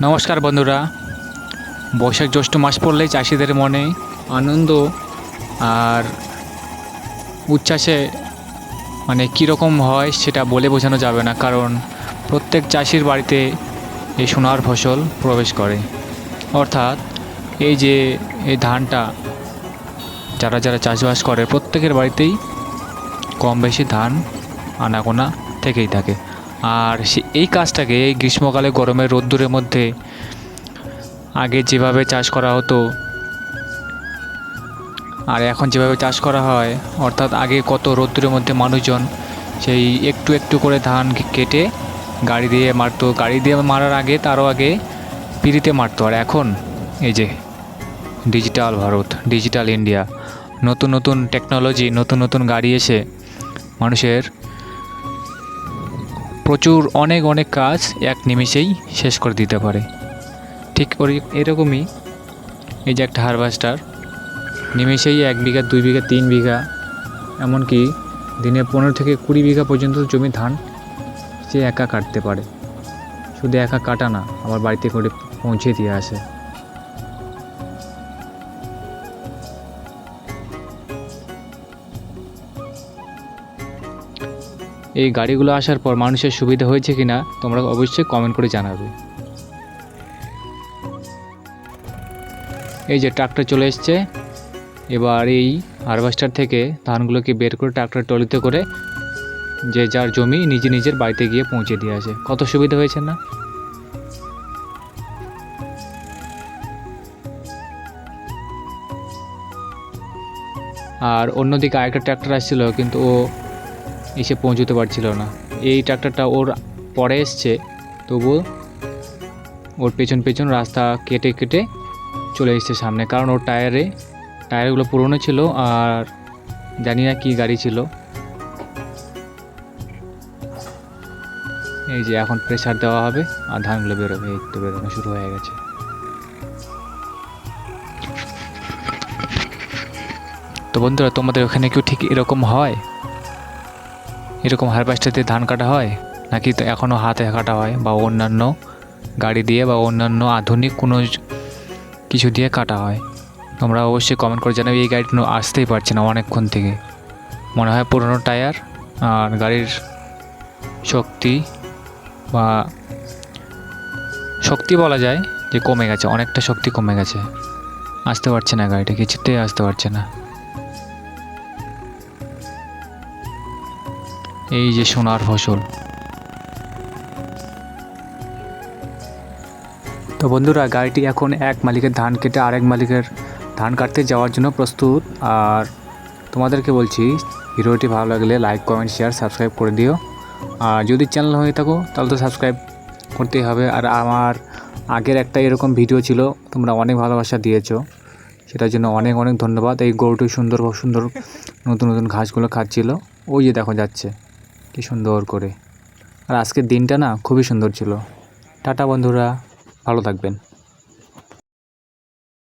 নমস্কার বন্ধুরা। বৈশাখ জ্যৈষ্ঠ মাস পড়লেই চাষিদের মনে আনন্দ আর উচ্ছ্বাসে মানে কীরকম হয় সেটা বলে বোঝানো যাবে না, কারণ প্রত্যেক চাষির বাড়িতে এই সোনার ফসল প্রবেশ করে। অর্থাৎ এই যে এই ধানটা যারা যারা চাষবাস করে, প্রত্যেকের বাড়িতেই কম বেশি ধান আনাগোনা থেকেই থাকে। আর এই কাজটাকে এই গ্রীষ্মকালে গরমের রোদ্দুরের মধ্যে আগে যেভাবে চাষ করা হতো, আর এখন যেভাবে চাষ করা হয়, অর্থাৎ আগে কত রোদ্দুরের মধ্যে মানুষজন সেই একটু একটু করে ধান কেটে গাড়ি দিয়ে মারতো। গাড়ি দিয়ে মারার আগে, তারও আগে পিড়িতে মারতো। আর এখন এই যে ডিজিটাল ভারত, ডিজিটাল ইন্ডিয়া, নতুন নতুন টেকনোলজি, নতুন নতুন গাড়ি এসে মানুষের প্রচুর অনেক অনেক কাজ এক নিমিষেই শেষ করে দিতে পারে। ঠিক ওই এরকমই এই যে একটা হারভেস্টার, নিমিষেই এক বিঘা, দুই বিঘা, তিন বিঘা, এমনকি দিনে পনেরো থেকে কুড়ি বিঘা পর্যন্ত জমি ধান সে একা কাটতে পারে। শুধু একা কাটা না, আমার বাড়িতে করে পৌঁছে দিয়ে আসে। এই গাড়িগুলো আসার পর মানুষের সুবিধা হয়েছে কিনা তোমরা অবশ্যই কমেন্ট করে জানাবে। এই যে ট্রাক্টর চলে এসছে। এবার এই হারভেস্টার থেকে ধানগুলোকে বের করে ট্রাক্টর টলিতে করে যে যার জমি নিজে নিজের বাড়িতে গিয়ে পৌঁছে দিয়ে আসে। কত সুবিধা হয়েছে না? আর অন্যদিকে আরেকটা ট্র্যাক্টর আসছিল, কিন্তু ও এসে পৌঁছতে পারছিল না। এই ট্র্যাক্টরটা ওর পরে এসছে তবুও ওর পেছন পেছন রাস্তা কেটে কেটে চলে এসছে সামনে। কারণ ওর টায়ারে, টায়ারগুলো পুরনো ছিল আর জানি না কী গাড়ি ছিল। এই যে এখন প্রেসার দেওয়া হবে, আর ধানগুলো বেরোবে, এই তো বেরোনো শুরু হয়ে গেছে। তো বন্ধুরা, তোমাদের ওখানে কেউ ঠিক এরকম হয়? এরকম হারভেস্টার দিয়ে ধান কাটা হয়? নাকি তো এখনও হাতে কাটা হয় বা অন্যান্য গাড়ি দিয়ে বা অন্যান্য আধুনিক কোনো কিছু দিয়ে কাটা হয়? তোমরা অবশ্যই কমেন্ট করে জানাবে, এই গাড়িটা আসতেই পারছে না অনেকক্ষণ থেকে। মনে হয় পুরনো টায়ার আর গাড়ির শক্তি বা শক্তি বলা যায় যে কমে গেছে, অনেকটা শক্তি কমে গেছে। আসতে পারছে না গাড়িটা, কিছুতেই আসতে পারছে না। এই যে সোনার ফসল। তো বন্ধুরা, গাড়িটি এখন এক মালিকের ধান কেটে আরেক মালিকের ধান কাটতে যাওয়ার জন্য প্রস্তুত। আর তোমাদেরকে বলছি, ভিডিওটি ভালো লাগলে লাইক কমেন্ট শেয়ার সাবস্ক্রাইব করে দিও। আর যদি চ্যানেল হয়ে থাকো, তাহলে তো সাবস্ক্রাইব করতেই হবে। আর আমার আগের একটা এরকম ভিডিও ছিল, তোমরা অনেক ভালোবাসা দিয়েছ। সেটার জন্য অনেক অনেক ধন্যবাদ। এই গরুটি সুন্দর সুন্দর নতুন নতুন ঘাসগুলো খাচ্ছিল। ওই যে দেখো যাচ্ছে। কি সুন্দর করে। আর আজকের দিনটা না খুবই সুন্দর ছিল। টাটা বন্ধুরা ভালো থাকবেন।